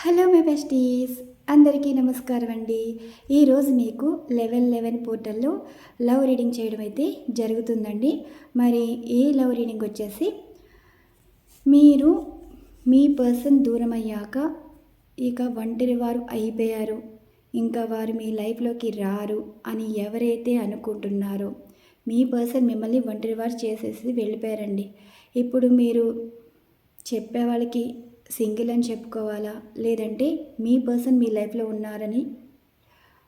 Hello my besties అందరికీ నమస్కారం అండి. ఈరోజు మీకు లెవెన్ లెవెన్ పోర్టల్లో లవ్ రీడింగ్ చేయడం అయితే జరుగుతుందండి. మరి ఈ లవ్ రీడింగ్ వచ్చేసి మీరు మీ పర్సన్ దూరం అయ్యాక ఇక ఒంటరి వారు అయిపోయారు ఇంకా వారు మీ లైఫ్లోకి రారు అని ఎవరైతే అనుకుంటున్నారో మీ పర్సన్ మిమ్మల్ని ఒంటరి వారు చేసేసి వెళ్ళిపోయారండి. ఇప్పుడు మీరు చెప్పే వాళ్ళకి సింగిల్ అని చెప్పుకోవాలా? లేదంటే మీ పర్సన్ మీ లైఫ్లో ఉన్నారని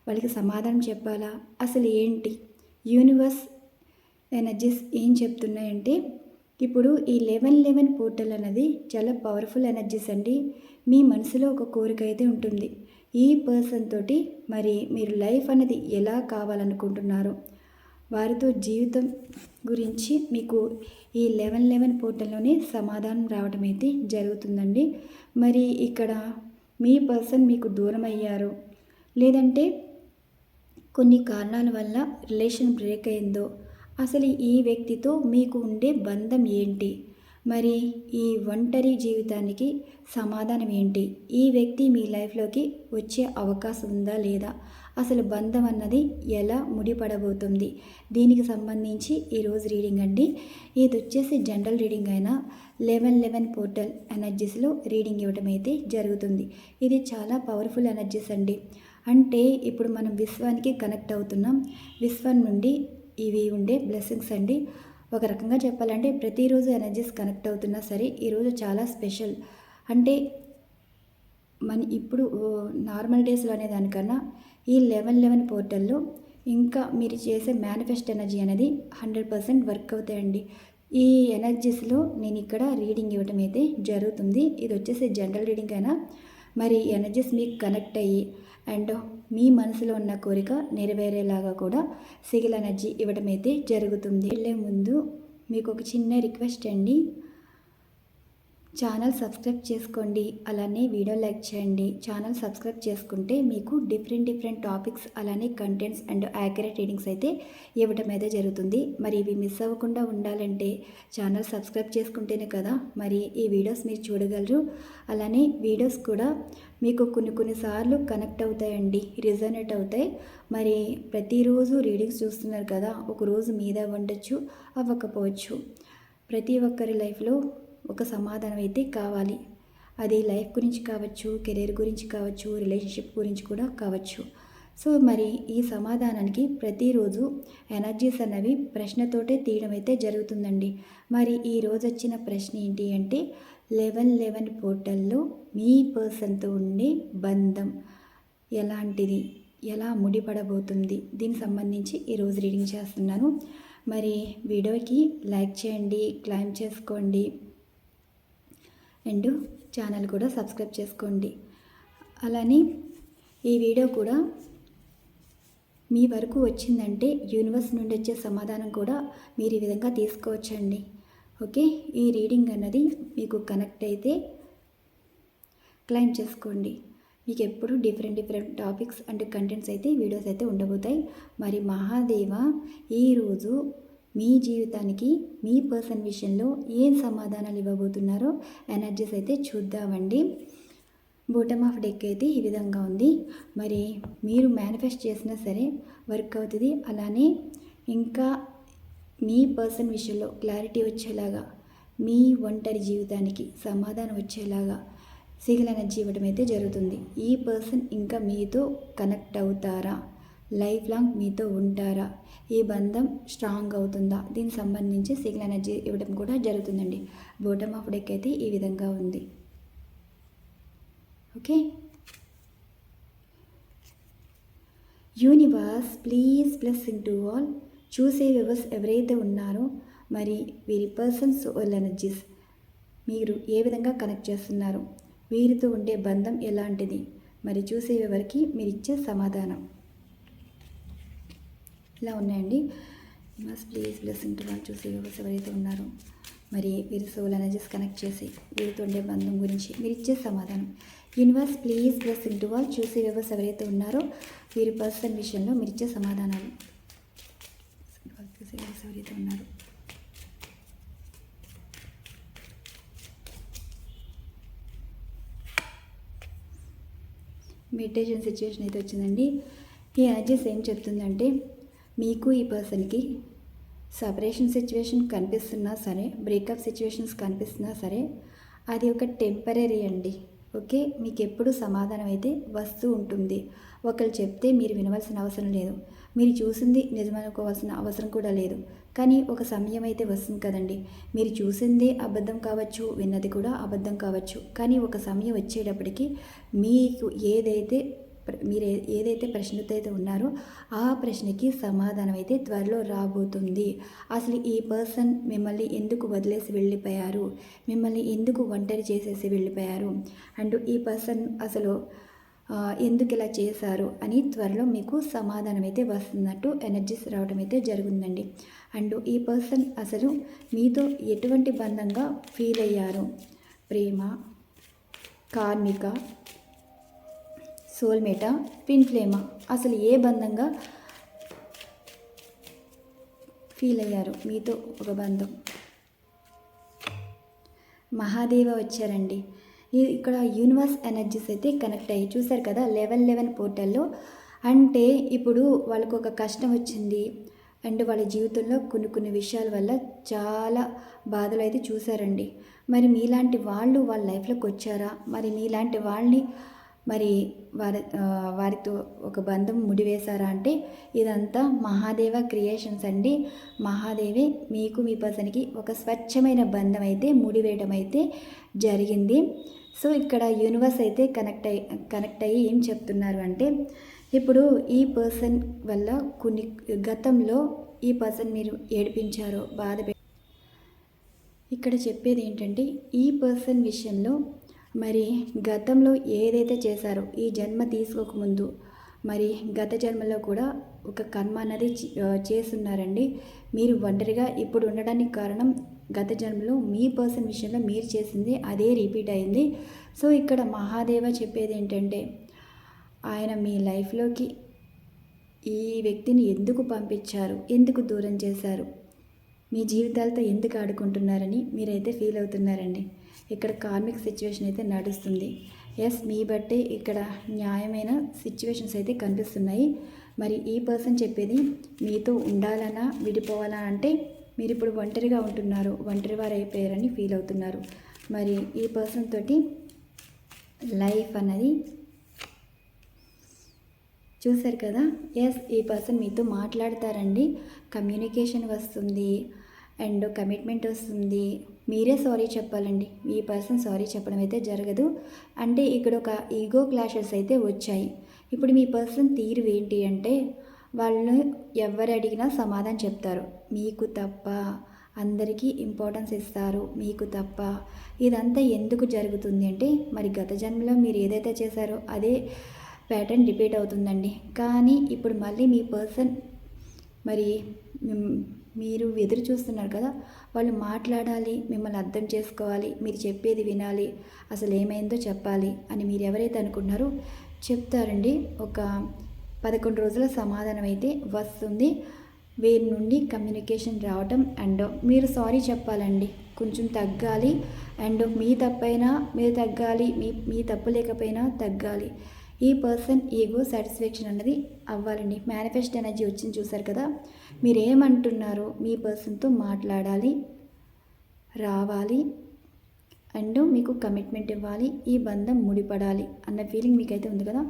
వాళ్ళకి సమాధానం చెప్పాలా? అసలు ఏంటి? యూనివర్స్ ఎనర్జీస్ ఏం చెప్తున్నాయంటే ఇప్పుడు ఈ లెవెన్ లెవెన్ పోర్టల్ అనేది చాలా పవర్ఫుల్ ఎనర్జీస్ అండి. మీ మనసులో ఒక కోరిక అయితే ఉంటుంది. ఈ పర్సన్ తోటి మరి మీరు లైఫ్ అనేది ఎలా కావాలనుకుంటున్నారో? వారితో జీవితం గురించి మీకు ఈ లెవెన్ లెవెన్ పోర్టల్లోనే సమాధానం రావడం అయితే జరుగుతుందండి. మరి ఇక్కడ మీ పర్సన్ మీకు దూరం అయ్యారు. లేదంటే కొన్ని కారణాల వల్ల రిలేషన్ బ్రేక్ అయిందో అసలు ఈ వ్యక్తితో మీకు ఉండే బంధం ఏంటి? మరి ఈ ఒంటరి జీవితానికి సమాధానం ఏంటి? ఈ వ్యక్తి మీ లైఫ్లోకి వచ్చే అవకాశం ఉందా లేదా? అసలు బంధం అన్నది ఎలా ముడిపడబోతుంది? దీనికి సంబంధించి ఈరోజు రీడింగ్ అండి. ఇది వచ్చేసి జనరల్ రీడింగ్ అయినా లెవెన్ లెవెన్ పోర్టల్ ఎనర్జీస్లో రీడింగ్ ఇవ్వడం అయితే జరుగుతుంది. ఇది చాలా పవర్ఫుల్ ఎనర్జీస్ అండి. అంటే ఇప్పుడు మనం విశ్వానికి కనెక్ట్ అవుతున్నాం. విశ్వం నుండి ఇవి ఉండే బ్లెస్సింగ్స్ అండి. ఒక రకంగా చెప్పాలంటే ప్రతిరోజు ఎనర్జీస్ కనెక్ట్ అవుతున్నా సరే ఈరోజు చాలా స్పెషల్. అంటే మన ఇప్పుడు నార్మల్ డేస్లో అనే దానికన్నా ఈ లెవెన్ లెవెన్ పోర్టల్లో ఇంకా మీరు చేసే మేనిఫెస్ట్ ఎనర్జీ అనేది హండ్రెడ్ పర్సెంట్ వర్క్ అవుతాయండి. ఈ ఎనర్జీస్లో నేను ఇక్కడ రీడింగ్ ఇవ్వటం అయితే జరుగుతుంది. ఇది వచ్చేసి జనరల్ రీడింగ్ అయినా మరి ఎనర్జీస్ మీకు కనెక్ట్ అయ్యి అండ్ మీ మనసులో ఉన్న కోరిక నెరవేరేలాగా కూడా సిగిల్ ఎనర్జీ ఇవ్వడం అయితే జరుగుతుంది. వెళ్ళే ముందు మీకు ఒక చిన్న రిక్వెస్ట్ అండి. ఛానల్ సబ్స్క్రైబ్ చేసుకోండి. అలానే వీడియో లైక్ చేయండి. ఛానల్ సబ్స్క్రైబ్ చేసుకుంటే మీకు డిఫరెంట్ డిఫరెంట్ టాపిక్స్ అలానే కంటెంట్స్ అండ్ యాక్యురేట్ రీడింగ్స్ అయితే ఇవ్వడం అయితే జరుగుతుంది. మరి ఇవి మిస్ అవ్వకుండా ఉండాలంటే ఛానల్ సబ్స్క్రైబ్ చేసుకుంటేనే కదా మరి ఈ వీడియోస్ మీరు చూడగలరు. అలానే వీడియోస్ కూడా మీకు కొన్ని కొన్నిసార్లు కనెక్ట్ అవుతాయండి రిజనేట్ అవుతాయి. మరి ప్రతిరోజు రీడింగ్స్ చూస్తున్నారు కదా ఒక రోజు మీద ఉండొచ్చు అవ్వకపోవచ్చు. ప్రతి ఒక్కరి లైఫ్లో ఒక సమాధానం అయితే కావాలి. అది లైఫ్ గురించి కావచ్చు కెరీర్ గురించి కావచ్చు రిలేషన్షిప్ గురించి కూడా కావచ్చు. సో మరి ఈ సమాధానానికి ప్రతిరోజు ఎనర్జీస్ అన్నవి ప్రశ్నతోటే తీయడం అయితే జరుగుతుందండి. మరి ఈ రోజు వచ్చిన ప్రశ్న ఏంటి అంటే లెవెన్ లెవెన్ పోర్టల్లో మీ పర్సన్తో ఉండే బంధం ఎలాంటిది? ఎలా ముడిపడబోతుంది? దీనికి సంబంధించి ఈరోజు రీడింగ్ చేస్తున్నాను. మరి వీడియోకి లైక్ చేయండి క్లైమ్ చేసుకోండి. అండ్ ఛానల్ కూడా సబ్స్క్రైబ్ చేసుకోండి. అలానే ఈ వీడియో కూడా మీ వరకు వచ్చిందంటే యూనివర్స్ నుండి వచ్చే సమాధానం కూడా మీరు ఈ విధంగా తీసుకోవచ్చండి. ఓకే? ఈ రీడింగ్ అన్నది మీకు కనెక్ట్ అయితే క్లైమ్ చేసుకోండి. మీకు ఎప్పుడు different different topics and contents అయితే వీడియోస్ అయితే ఉండబోతాయి. మరి మహాదేవ ఈరోజు మీ జీవితానికి మీ పర్సన్ విషయంలో ఏం సమాధానాలు ఇవ్వబోతున్నారో ఎనర్జీస్ అయితే చూద్దామండి. బోటమ్ ఆఫ్ డెక్ అయితే ఈ విధంగా ఉంది. మరి మీరు మేనిఫెస్ట్ చేసినా సరే వర్క్ అవుతుంది. అలానే ఇంకా మీ పర్సన్ విషయంలో క్లారిటీ వచ్చేలాగా మీ ఒంటరి జీవితానికి సమాధానం వచ్చేలాగా సిగిల్ ఎనర్జీ ఇవ్వడం అయితే జరుగుతుంది. ఈ పర్సన్ ఇంకా మీతో కనెక్ట్ అవుతారా? లైఫ్ లాంగ్ మీతో ఉంటారా? ఈ బంధం స్ట్రాంగ్ అవుతుందా? దీనికి సంబంధించి సిగ్నల్ ఎనర్జీ ఇవ్వడం కూడా జరుగుతుందండి. బోటమ్ ఆఫ్ డెక్ అయితే ఈ విధంగా ఉంది. Okay? Universe please blessing to all. చూసే వివర్స్ ఎవరైతే ఉన్నారో మరి వీరి పర్సన్స్ సోల్ ఎనర్జీస్ మీరు ఏ విధంగా కనెక్ట్ చేస్తున్నారు వీరితో ఉండే బంధం ఎలాంటిది? మరి చూసే ఎవరికి మీరు ఇచ్చే సమాధానం. ఇలా ఉన్నాయండి. మస్ ప్లీజ్ బ్లెస్సింగ్ టు వాళ్ళు చూసి వ్యూవర్స్ ఎవరైతే ఉన్నారో మరి వీరి సోల్ ఎనర్జీస్ కనెక్ట్ చేసి వీరితో ఉండే బంధం గురించి మీరు ఇచ్చే సమాధానం. యూనివర్స్ ప్లీజ్ బ్లెస్సింగ్ టు వాళ్ళు చూసి వ్యూవర్స్ ఎవరైతే ఉన్నారో వీరి పర్సన్ విషయంలో మీరు ఇచ్చే సమాధానాలు చూసి ఎవరైతే ఉన్నారు. మెడిటేషన్ సిచ్యువేషన్ అయితే వచ్చిందండి. ఈ ఎనర్జీస్ ఏం చెప్తుందంటే మీకు ఈ పర్సన్కి సపరేషన్ సిచ్యువేషన్ కనిపిస్తున్నా సరే బ్రేకప్ సిచ్యువేషన్స్ కనిపిస్తున్నా సరే అది ఒక టెంపరీ అండి. ఓకే? మీకు ఎప్పుడు సమాధానం అయితే వస్తూ ఉంటుంది. ఒకరు చెప్తే మీరు వినవలసిన అవసరం లేదు. మీరు చూసింది నిజమనుకోవాల్సిన అవసరం కూడా లేదు. కానీ ఒక సమయం అయితే వస్తుంది కదండి. మీరు చూసింది అబద్ధం కావచ్చు విన్నది కూడా అబద్ధం కావచ్చు. కానీ ఒక సమయం వచ్చేటప్పటికి మీకు ఏదైతే మీరు ఏదైతే ప్రశ్నతో అయితే ఉన్నారో ఆ ప్రశ్నకి సమాధానం అయితే త్వరలో రాబోతుంది. అసలు ఈ పర్సన్ మిమ్మల్ని ఎందుకు వదిలేసి వెళ్ళిపోయారు? మిమ్మల్ని ఎందుకు ఒంటరి చేసేసి వెళ్ళిపోయారు? అండ్ ఈ పర్సన్ అసలు ఎందుకు ఇలా చేశారు? అని త్వరలో మీకు సమాధానం అయితే వస్తున్నట్టు ఎనర్జీస్ రావడం అయితే జరుగుతుందండి. అండ్ ఈ పర్సన్ అసలు మీతో ఎటువంటి బంధంగా ఫీల్ అయ్యారు? ప్రేమ కార్మిక సోల్మేటా పిన్ ఫ్లేమా అసలు ఏ బంధంగా ఫీల్ అయ్యారు మీతో ఒక బంధం. మహాదేవ వచ్చారండి. ఇక్కడ యూనివర్స్ ఎనర్జీస్ అయితే కనెక్ట్ అయ్యి చూసారు కదా లెవెన్ లెవెన్ పోర్టల్లో. అంటే ఇప్పుడు వాళ్ళకు ఒక కష్టం వచ్చింది. అండ్ వాళ్ళ జీవితంలో కొన్ని కొన్ని విషయాల వల్ల చాలా బాధలు అయితే చూసారండి మరి మీలాంటి వాళ్ళు వాళ్ళ లైఫ్లోకి వచ్చారా? మరి మీలాంటి వాళ్ళని మరి వారి వారితో ఒక బంధం ముడివేశారా అంటే ఇదంతా మహాదేవ క్రియేషన్స్ అండి. మహాదేవి మీకు మీ పర్సన్కి ఒక స్వచ్ఛమైన బంధం అయితే ముడివేయడం అయితే జరిగింది. సో ఇక్కడ యూనివర్స్ అయితే కనెక్ట్ అయ్యి కనెక్ట్ అయ్యి ఏం చెప్తున్నారు అంటే ఇప్పుడు ఈ పర్సన్ వల్ల కొన్ని గతంలో ఈ పర్సన్ మీరు ఏడిపించారో బాధ ఇక్కడ చెప్పేది ఏంటంటే ఈ పర్సన్ విషయంలో మరి గతంలో ఏదైతే చేశారో ఈ జన్మ తీసుకోకముందు మరి గత జన్మలో కూడా ఒక కర్మ అన్నది చేస్తున్నారండి. మీరు ఒంటరిగా ఇప్పుడు ఉండడానికి కారణం గత జన్మలో మీ పర్సన్ విషయంలో మీరు చేసింది అదే రిపీట్ అయింది. సో ఇక్కడ మహాదేవ చెప్పేది ఏంటంటే ఆయన మీ లైఫ్లోకి ఈ వ్యక్తిని ఎందుకు పంపించారు? ఎందుకు దూరం చేశారు? మీ జీవితాలతో ఎందుకు ఆడుకుంటున్నారని మీరైతే ఫీల్ అవుతున్నారండి. ఇక్కడ కార్మిక్ సిచ్యువేషన్ అయితే నడుస్తుంది. ఎస్ మీ బట్టే ఇక్కడ న్యాయమైన సిచ్యువేషన్స్ అయితే కనిపిస్తున్నాయి. మరి ఈ పర్సన్ చెప్పేది మీతో ఉండాలనా విడిపోవాలా అంటే మీరు ఇప్పుడు ఒంటరిగా ఉంటున్నారు ఒంటరి వారు అయిపోయారని ఫీల్ అవుతున్నారు. మరి ఈ పర్సన్ తోటి లైఫ్ అన్నది చూశారు కదా? ఎస్ ఈ పర్సన్ మీతో మాట్లాడతారండి. కమ్యూనికేషన్ వస్తుంది అండ్ కమిట్మెంట్ వస్తుంది. మీరే సారీ చెప్పాలండి. ఈ పర్సన్ సారీ చెప్పడం అయితే జరగదు. అంటే ఇక్కడ ఒక ఈగో క్లాషెస్ అయితే వచ్చాయి. ఇప్పుడు మీ పర్సన్ తీరు ఏంటి అంటే వాళ్ళు ఎవరు అడిగినా సమాధానం చెప్తారు. మీకు తప్ప అందరికీ ఇంపార్టెన్స్ ఇస్తారు. మీకు తప్ప ఇదంతా ఎందుకు జరుగుతుంది అంటే మరి గత జన్మలో మీరు ఏదైతే చేశారో అదే ప్యాటర్న్ రిపీట్ అవుతుందండి. కానీ ఇప్పుడు మళ్ళీ మీ పర్సన్ మరి మీరు ఎదురు చూస్తున్నారు కదా వాళ్ళు మాట్లాడాలి మిమ్మల్ని అర్థం చేసుకోవాలి మీరు చెప్పేది వినాలి అసలు ఏమైందో చెప్పాలి అని మీరు ఎవరైతే అనుకుంటున్నారో చెప్తారండి. ఒక పదకొండు రోజుల సమాధానం అయితే వస్తుంది. వీరి నుండి కమ్యూనికేషన్ రావటం అండ్ మీరు సారీ చెప్పాలండి. కొంచెం తగ్గాలి. అండ్ మీ తప్పైనా మీరు తగ్గాలి. మీ మీ తప్పు లేకపోయినా తగ్గాలి. ఈ పర్సన్ ఈగో సాటిస్ఫాక్షన్ అన్నది అవ్వాలండి. మేనిఫెస్ట్ ఎనర్జీ వచ్చింది చూసారు కదా. మీరు ఏమంటున్నారో మీ పర్సన్తో మాట్లాడాలి రావాలి అండ్ మీకు కమిట్మెంట్ ఇవ్వాలి ఈ బంధం ముడిపడాలి అన్న ఫీలింగ్ మీకైతే ఉంది కదా.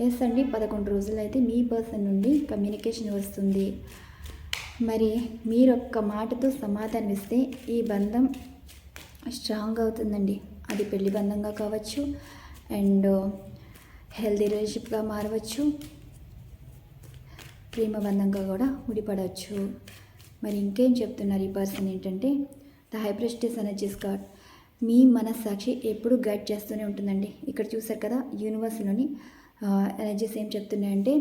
ఎస్ అండి పదకొండు రోజులు అయితే మీ పర్సన్ నుండి కమ్యూనికేషన్ వస్తుంది. మరి మీరు ఒక్క మాటతో సమాధానం ఇస్తే ఈ బంధం స్ట్రాంగ్ అవుతుందండి. అది పెళ్ళి బంధంగా కావచ్చు అండ్ హెల్దీ రిలేషన్షిప్గా మారవచ్చు. ప్రేమబంధంగా కూడా ముడిపడవచ్చు. మరి ఇంకేం చెప్తున్నారు ఈ పర్సన్ ఏంటంటే the high priestess energies card మీ మనస్సాక్షి ఎప్పుడు గైడ్ చేస్తూనే ఉంటుందండి. ఇక్కడ చూసారు కదా యూనివర్స్లోని ఎనర్జీస్ ఏం చెప్తున్నాయంటే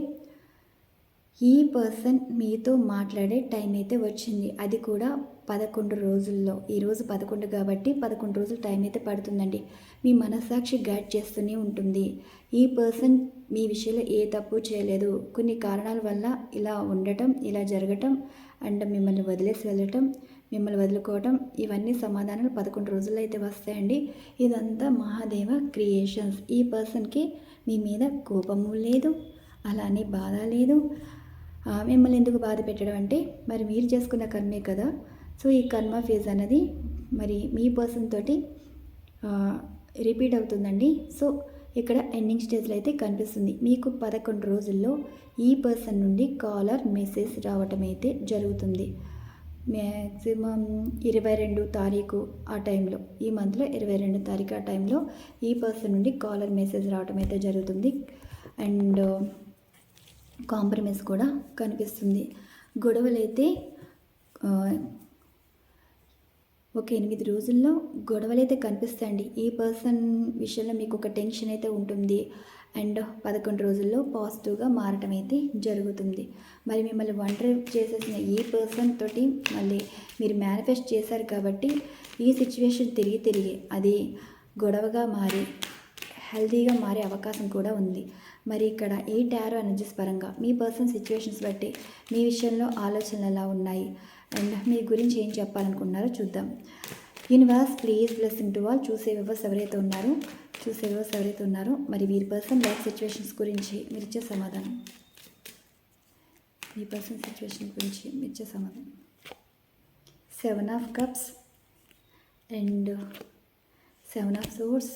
ఈ పర్సన్ మీతో మాట్లాడే టైం అయితే వచ్చింది. అది కూడా పదకొండు రోజుల్లో. ఈరోజు పదకొండు కాబట్టి పదకొండు రోజులు టైం అయితే పడుతుందండి. మీ మనస్సాక్షి గైడ్ చేస్తూనే ఉంటుంది. ఈ పర్సన్ మీ విషయంలో ఏ తప్పు చేయలేదు. కొన్ని కారణాల వల్ల ఇలా ఉండటం ఇలా జరగటం అండ్ మిమ్మల్ని వదిలేసి వెళ్ళటం మిమ్మల్ని వదులుకోవటం ఇవన్నీ సమాధానాలు పదకొండు రోజుల్లో అయితే వస్తాయండి. ఇదంతా మహాదేవ క్రియేషన్స్ ఈ పర్సన్కి మీ మీద కోపము లేదు అలానే బాధ లేదు. మిమ్మల్ని ఎందుకు బాధ పెట్టడం అంటే మరి మీరు చేసుకున్న కర్మే కదా. సో ఈ కర్మ ఫేజ్ అన్నది మరి మీ పర్సన్ తోటి రిపీట్ అవుతుందండి. సో ఇక్కడ ఎండింగ్ స్టేజ్లో అయితే కనిపిస్తుంది. మీకు పదకొండు రోజుల్లో ఈ పర్సన్ నుండి కాలర్ మెసేజ్ రావటం అయితే జరుగుతుంది. మ్యాక్సిమం ఇరవై రెండు తారీఖు ఆ టైంలో ఈ మంత్లో ఇరవై రెండు తారీఖు ఆ టైంలో ఈ పర్సన్ నుండి కాలర్ మెసేజ్ రావటం అయితే జరుగుతుంది. అండ్ కాంప్రమైజ్ కూడా కనిపిస్తుంది. గొడవలు అయితే ఒక ఎనిమిది రోజుల్లో గొడవలు అయితే కనిపిస్తాయండి. ఈ పర్సన్ విషయంలో మీకు ఒక టెన్షన్ అయితే ఉంటుంది? అండ్ పదకొండు రోజుల్లో పాజిటివ్గా మారటం అయితే జరుగుతుంది. మరి మిమ్మల్ని ఒంటరి చేసేసిన ఈ పర్సన్ తోటి మళ్ళీ మీరు మేనిఫెస్ట్ చేశారు కాబట్టి ఈ సిచ్యువేషన్ తిరిగి తిరిగి అది గొడవగా మారి హెల్తీగా మారే అవకాశం కూడా ఉంది. మరి ఇక్కడ ఈ టారో ఎనర్జీస్ పరంగా మీ పర్సన్ సిచ్యువేషన్స్ బట్టి మీ విషయంలో ఆలోచనలు ఎలా ఉన్నాయి? అండ్ మీ గురించి ఏం చెప్పాలనుకున్నారో చూద్దాం. Universe please blessing to all చూసే వివర్స్ ఎవరైతే ఉన్నారో చూసే వివర్స్ ఎవరైతే ఉన్నారో మరి వీరి పర్సన్ లైఫ్ సిచ్యువేషన్స్ గురించి మీరు ఇచ్చే సమాధానం. మీ పర్సన్ సిచ్యువేషన్ గురించి మీరు ఇచ్చే సమాధానం. Seven of cups and seven of swords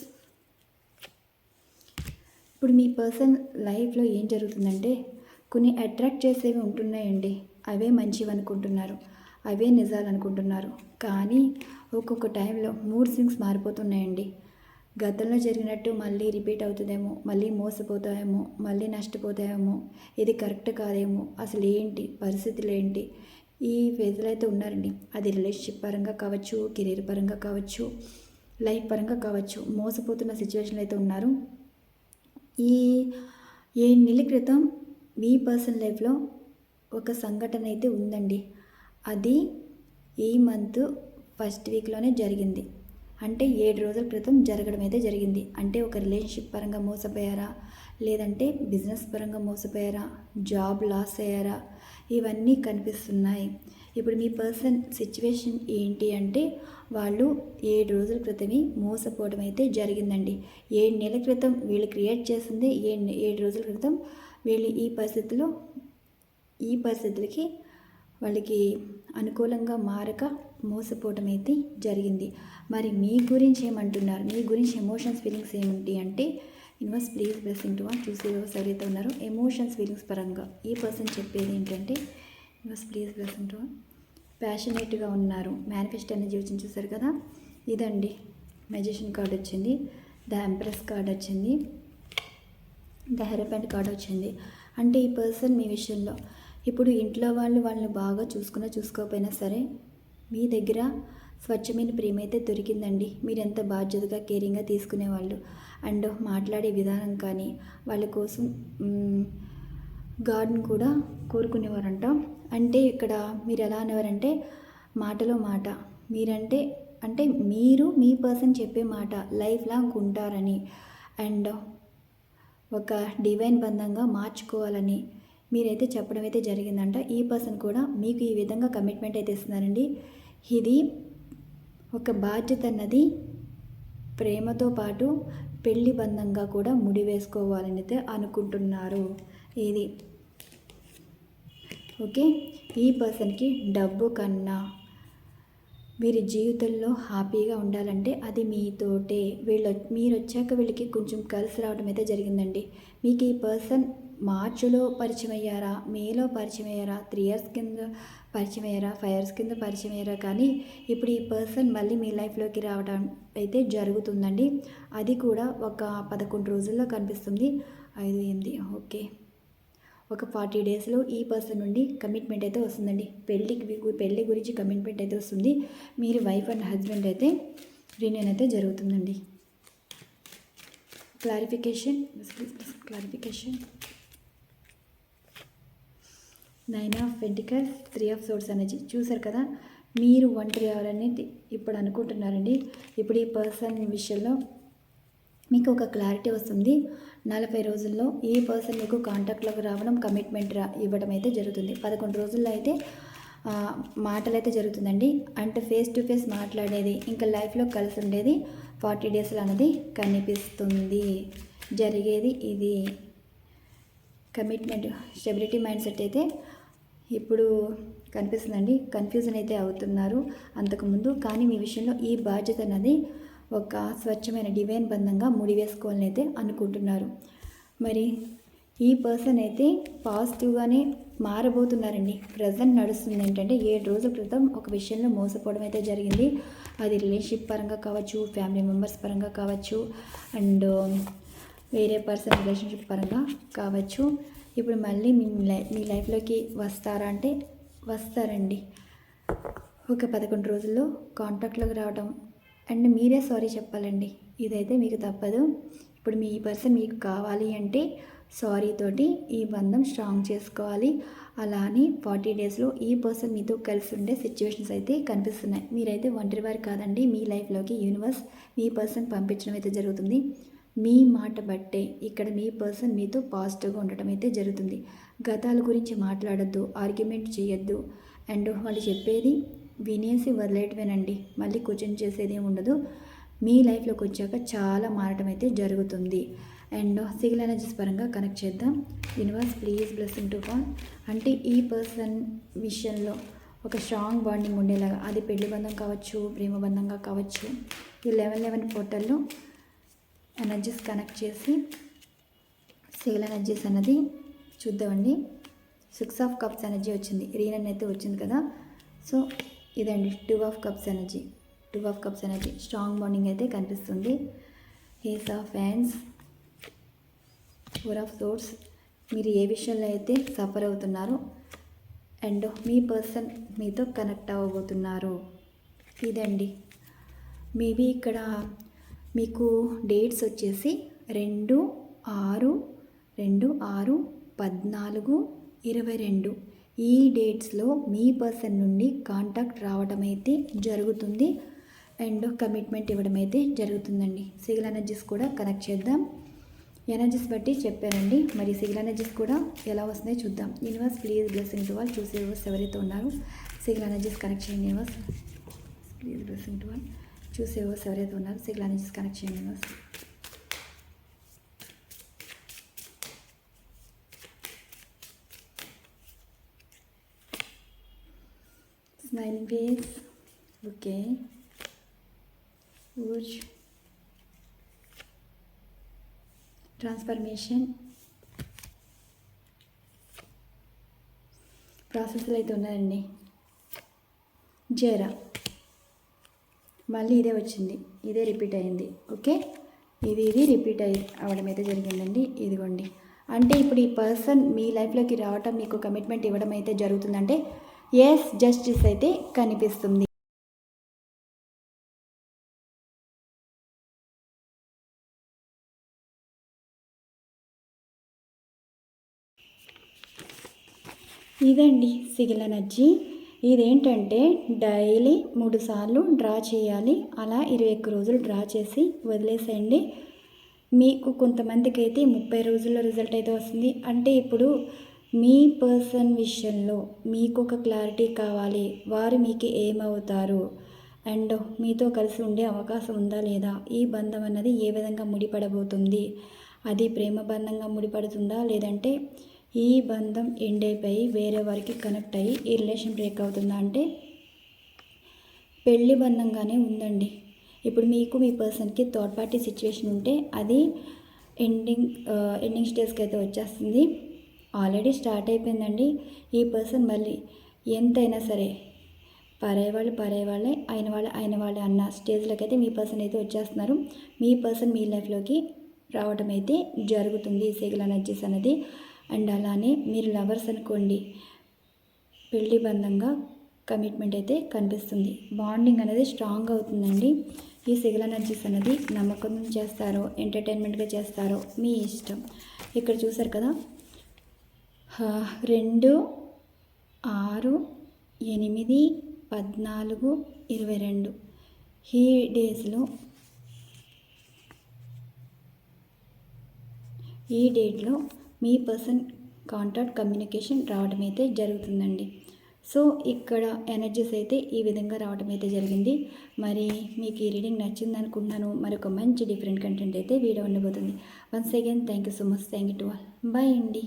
ఇప్పుడు మీ పర్సన్ లైఫ్లో ఏం జరుగుతుందంటే కొన్ని అట్రాక్ట్ చేసేవి ఉంటున్నాయండి. అవే మంచివి అనుకుంటున్నారు. అవే నిజాలు అనుకుంటున్నారు కానీ ఒక్కొక్క టైంలో మూడ్ సింగ్స్ మారిపోతున్నాయండి. గతంలో జరిగినట్టు మళ్ళీ రిపీట్ అవుతుందేమో మళ్ళీ మోసపోతాయేమో మళ్ళీ నష్టపోతాయేమో ఇది కరెక్ట్ కాదేమో అసలు ఏంటి పరిస్థితులు ఏంటి ఈ ఫేజ్లో అయితే ఉన్నారండి. అది రిలేషన్షిప్ పరంగా కావచ్చు కెరీర్ పరంగా కావచ్చు లైఫ్ పరంగా కావచ్చు మోసపోతున్న సిచ్యువేషన్లో అయితే ఉన్నారు. ఈ ఏ నెల క్రితం మీ పర్సన్ లైఫ్లో ఒక సంఘటన అయితే ఉందండి. అది ఈ మంత్ ఫస్ట్ వీక్లోనే జరిగింది. అంటే ఏడు రోజుల క్రితం జరగడం అయితే జరిగింది. అంటే ఒక రిలేషన్షిప్ పరంగా మోసపోయారా? లేదంటే బిజినెస్ పరంగా మోసపోయారా? జాబ్ లాస్ అయ్యారా? ఇవన్నీ కనిపిస్తున్నాయి. ఇప్పుడు మీ పర్సన్ సిచ్యువేషన్ ఏంటి అంటే వాళ్ళు ఏడు రోజుల క్రితమే మోసపోవడం అయితే జరిగిందండి. ఏడు నెలల క్రితం వీళ్ళు క్రియేట్ చేసింది ఏడు ఏడు రోజుల క్రితం వీళ్ళు ఈ పరిస్థితిలో ఈ పరిస్థితులకి వాళ్ళకి అనుకూలంగా మారక మోసపోవటం అయితే జరిగింది. మరి మీ గురించి ఏమంటున్నారు మీ గురించి ఎమోషన్స్ ఫీలింగ్స్ ఏమిటి అంటే universe please blessing to one చూసే ఎవరైతే ఉన్నారో ఎమోషన్స్ ఫీలింగ్స్ పరంగా ఈ పర్సన్ చెప్పేది ఏంటంటే universe please blessing to one ప్యాషనేట్గా ఉన్నారు. మేనిఫెస్టో ఎనర్జీ జీవితం చూసారు కదా? ఇదండి. మెజిషియన్ కార్డ్ వచ్చింది. ద ఎంప్రెస్ కార్డ్ వచ్చింది. ద హెరపెంట్ కార్డ్ వచ్చింది. అంటే ఈ పర్సన్ మీ విషయంలో ఇప్పుడు ఇంట్లో వాళ్ళు వాళ్ళని బాగా చూసుకున్నా చూసుకోకపోయినా సరే మీ దగ్గర స్వచ్ఛమైన ప్రేమ అయితే దొరికిందండి. మీరు ఎంత బాధ్యతగా కేరింగ్గా తీసుకునేవాళ్ళు. అండ్ మాట్లాడే విధానం కానీ వాళ్ళ కోసం గార్డెన్ గాడ్ని కూడా కోరుకునేవారంట. అంటే ఇక్కడ మీరు ఎలా అనేవారంటే మాటలో మాట. మీరంటే అంటే మీరు మీ పర్సన్ చెప్పే మాట లైఫ్ లాంగ్ ఉంటారని. అండ్ ఒక డివైన్ బంధంగా మార్చుకోవాలని. మీరైతే చెప్పడం అయితే జరిగిందంట. ఈ పర్సన్ కూడా మీకు ఈ విధంగా కమిట్మెంట్ అయితే ఇస్తున్నారండి. ఇది ఒక బాధ్యత అన్నది ప్రేమతో పాటు పెళ్ళి బంధంగా కూడా ముడివేసుకోవాలని అయితే అనుకుంటున్నారు. ఇది. ఓకే? ఈ పర్సన్కి డబ్బు కన్నా వీరి జీవితంలో హ్యాపీగా ఉండాలంటే అది మీతోటే వీళ్ళు మీరు వచ్చాక వీళ్ళకి కొంచెం కలిసి రావడం అయితే జరిగిందండి. మీకు ఈ పర్సన్ మార్చిలో పరిచయం అయ్యారా మేలో పరిచయం అయ్యారా త్రీ ఇయర్స్ కింద పరిచయం అయ్యారా ఫైవ్ ఇయర్స్ కింద పరిచయం అయ్యారా కానీ ఇప్పుడు ఈ పర్సన్ మళ్ళీ మీ లైఫ్లోకి రావడం అయితే జరుగుతుందండి. అది కూడా ఒక పదకొండు రోజుల్లో కనిపిస్తుంది. ఐదు ఎనిమిది ఓకే. ఒక ఫార్టీ డేస్లో ఈ పర్సన్ నుండి కమిట్మెంట్ అయితే వస్తుందండి. పెళ్ళికి పెళ్ళి గురించి కమిట్మెంట్ అయితే వస్తుంది. మీరు వైఫ్ అండ్ హస్బెండ్ అయితే రీనియన్ అయితే జరుగుతుందండి. Clarification clarification. Nine of pentacles three of swords అనేది చూసారు కదా? మీరు ఒంటరి అవ్వాలని ఇప్పుడు అనుకుంటున్నారండి. ఇప్పుడు ఈ పర్సన్ విషయంలో మీకు ఒక క్లారిటీ వస్తుంది. నలభై రోజుల్లో ఈ పర్సన్ మీకు కాంటాక్ట్లోకి రావడం కమిట్మెంట్ రా ఇవ్వడం అయితే జరుగుతుంది. పదకొండు రోజుల్లో అయితే మాటలు మాటలైతే జరుగుతుందండి. అంటే ఫేస్ టు ఫేస్ మాట్లాడేది ఇంకా లైఫ్లో కలిసి ఉండేది ఫార్టీ డేస్లో అనేది కనిపిస్తుంది. జరిగేది ఇది. కమిట్మెంట్ స్టెబిలిటీ మైండ్ సెట్ అయితే ఇప్పుడు కనిపిస్తుందండి. కన్ఫ్యూజన్ అయితే అవుతున్నారు అంతకుముందు. కానీ మీ విషయంలో ఈ బాధ్యత అనేది ఒక స్వచ్ఛమైన డివైన్ బంధంగా ముడివేసుకోవాలని అయితే అనుకుంటున్నారు. మరి ఈ పర్సన్ అయితే పాజిటివ్గానే మారబోతున్నారండి. ప్రజెంట్ నడుస్తుంది ఏంటంటే ఏడు రోజుల క్రితం ఒక విషయంలో మోసపోవడం అయితే జరిగింది. అది రిలేషన్షిప్ పరంగా కావచ్చు ఫ్యామిలీ మెంబర్స్ పరంగా కావచ్చు. అండ్ వేరే పర్సన్ రిలేషన్షిప్ పరంగా కావచ్చు. ఇప్పుడు మళ్ళీ మీ లై మీ లైఫ్లోకి వస్తారా అంటే వస్తారండి. ఒక పదకొండు రోజుల్లో కాంటాక్ట్లోకి రావడం అండ్ మీరే సారీ చెప్పాలండి. ఇదైతే మీకు తప్పదు. ఇప్పుడు మీ పర్సన్ మీకు కావాలి అంటే సారీ తోటి ఈ బంధం స్ట్రాంగ్ చేసుకోవాలి. అలా అని ఫార్టీ డేస్లో ఈ పర్సన్ మీతో కలిసి ఉండే సిచ్యువేషన్స్ అయితే కనిపిస్తున్నాయి. మీరైతే ఒంటరి వారు కాదండి. మీ లైఫ్లోకి యూనివర్స్ మీ పర్సన్ పంపించడం అయితే జరుగుతుంది. మీ మాట బట్టే ఇక్కడ మీ పర్సన్ మీతో పాజిటివ్గా ఉండటం అయితే జరుగుతుంది. గతాల గురించి మాట్లాడద్దు ఆర్గ్యుమెంట్ చేయొద్దు అండ్ వాళ్ళు చెప్పేది వినేసి వదిలేయటమేనండి. మళ్ళీ క్వశ్చన్ చేసేది ఉండదు. మీ లైఫ్లోకి వచ్చాక చాలా మారటం అయితే జరుగుతుంది. అండ్ సిగిల్ ఎనర్జీస్ పరంగా కనెక్ట్ చేద్దాం. యూనివర్స్ ప్లీజ్ బ్లెస్సింగ్ టు ఫాన్ అంటే ఈ పర్సన్ విషయంలో ఒక స్ట్రాంగ్ బాండింగ్ ఉండేలాగా అది పెళ్ళి బంధం కావచ్చు ప్రేమ బంధంగా కావచ్చు ఈ లెవెన్ లెవెన్ పోర్టల్లో ఎనర్జీస్ కనెక్ట్ చేసి సేల్ ఎనర్జీస్ అన్నది చూద్దామండి. సిక్స్ ఆఫ్ కప్స్ ఎనర్జీ వచ్చింది. రీనన్ అయితే వచ్చింది కదా. సో ఇదండి two of cups energy two of cups energy strong bonding అయితే కనిపిస్తుంది. ఏస్ ఆఫ్ ఫ్యాన్స్ ఫోర్ ఆఫ్ సోర్స్ మీరు ఏ విషయంలో అయితే సఫర్ అవుతున్నారో అండ్ మీ పర్సన్ మీతో కనెక్ట్ అవ్వబోతున్నారు. ఇదండి. మేబీ ఇక్కడ మీకు డేట్స్ వచ్చేసి రెండు ఆరు రెండు ఆరు పద్నాలుగు ఇరవై రెండు. ఈ డేట్స్లో మీ పర్సన్ నుండి కాంటాక్ట్ రావడం అయితే జరుగుతుంది. అండ్ కమిట్మెంట్ ఇవ్వడం అయితే జరుగుతుందండి. సిగిల్ ఎనర్జీస్ కూడా కనెక్ట్ చేద్దాం. ఎనర్జీస్ బట్టి చెప్పానండి మరి సిగిల్ ఎనర్జీస్ కూడా ఎలా వస్తున్నాయో చూద్దాం. యూనివర్స్ ప్లీజ్ బ్లెస్సింగ్ టు వాళ్ళు చూసే ఎవరైతే ఉన్నారో సిగిల్ ఎనర్జీస్ కనెక్ట్ చేయండి యూనివర్స్. ప్లీజ్ బ్లెస్సింగ్ టు వాళ్ళు చూసే యూనివర్స్ ఎవరైతే ఉన్నారో సిగిల్ ఎనర్జీస్ కనెక్ట్ చేయండి యూనివర్స్ స్మైలింగ్ ఫేస్ ఓకే ఊర్జ్ ట్రాన్స్ఫర్మేషన్ ప్రాసెస్లో అయితే ఉన్నాయండి జరా మళ్ళీ ఇదే వచ్చింది. ఇదే రిపీట్ అయింది. ఓకే? ఇది ఇది రిపీట్ అయ్యి అవడం అయితే జరిగిందండి. ఇదిగోండి. అంటే ఇప్పుడు ఈ పర్సన్ మీ లైఫ్లోకి రావటం మీకు కమిట్మెంట్ ఇవ్వడం అయితే జరుగుతుందంటే ఎస్ జస్టిస్ అయితే కనిపిస్తుంది. ఇదండి సిగిల్ ఎనర్జీ ఇదేంటంటే డైలీ మూడు సార్లు డ్రా చేయాలి. అలా ఇరవై ఒక్క రోజులు డ్రా చేసి వదిలేసేయండి. మీకు కొంతమందికి అయితే ముప్పై రోజుల్లో రిజల్ట్ అయితే వస్తుంది. అంటే ఇప్పుడు మీ పర్సన్ విషయంలో మీకు ఒక క్లారిటీ కావాలి. వారు మీకు ఏమవుతారు? అండ్ మీతో కలిసి ఉండే అవకాశం ఉందా లేదా? ఈ బంధం అన్నది ఏ విధంగా ముడిపడబోతుంది? అది ప్రేమ బంధంగా ముడిపడుతుందా? లేదంటే ఈ బంధం ఎండ్ అయిపోయి వేరే వారికి కనెక్ట్ అయ్యి ఈ రిలేషన్ బ్రేక్ అవుతుందా అంటే పెళ్ళి బంధంగానే ఉందండి. ఇప్పుడు మీకు మీ పర్సన్కి థర్డ్ పార్టీ సిచ్యువేషన్ ఉంటే అది ఎండింగ్ ఎండింగ్ స్టేజ్కి అయితే వచ్చేస్తుంది. ఆల్రెడీ స్టార్ట్ అయిపోయిందండి. ఈ పర్సన్ మళ్ళీ ఎంతైనా సరే పరే వాళ్ళు పరే వాళ్ళే అయిన వాళ్ళు అయిన వాళ్ళే అన్న స్టేజ్లోకి అయితే మీ పర్సన్ అయితే వచ్చేస్తున్నారు. మీ పర్సన్ మీ లైఫ్లోకి రావడం అయితే జరుగుతుంది సిగిల్ ఎనర్జీస్ అనేది అండ్ అలానే మీరు లవర్స్ అనుకోండి పెళ్ళి బంధంగా కమిట్మెంట్ అయితే కనిపిస్తుంది. బాండింగ్ అనేది స్ట్రాంగ్ అవుతుందండి. ఈ సిగల ఎనర్జీస్ అనేది నమ్మకం చేస్తారో ఎంటర్టైన్మెంట్గా చేస్తారో మీ ఇష్టం. ఇక్కడ చూసారు కదా? రెండు ఆరు ఎనిమిది పద్నాలుగు ఇరవై రెండు. ఈ డేస్లో ఈ డేట్లో మీ పర్సన్ కాంటాక్ట్ కమ్యూనికేషన్ రావడం అయితే జరుగుతుందండి. సో ఇక్కడ ఎనర్జీస్ అయితే ఈ విధంగా రావడం అయితే జరిగింది. మరి మీకు ఈ రీడింగ్ నచ్చింది అనుకుంటున్నాను మరొక మంచి డిఫరెంట్ కంటెంట్ అయితే వీడియో ఉండబోతుంది. Once again thank you so much. Thank you to all. Bye అండి.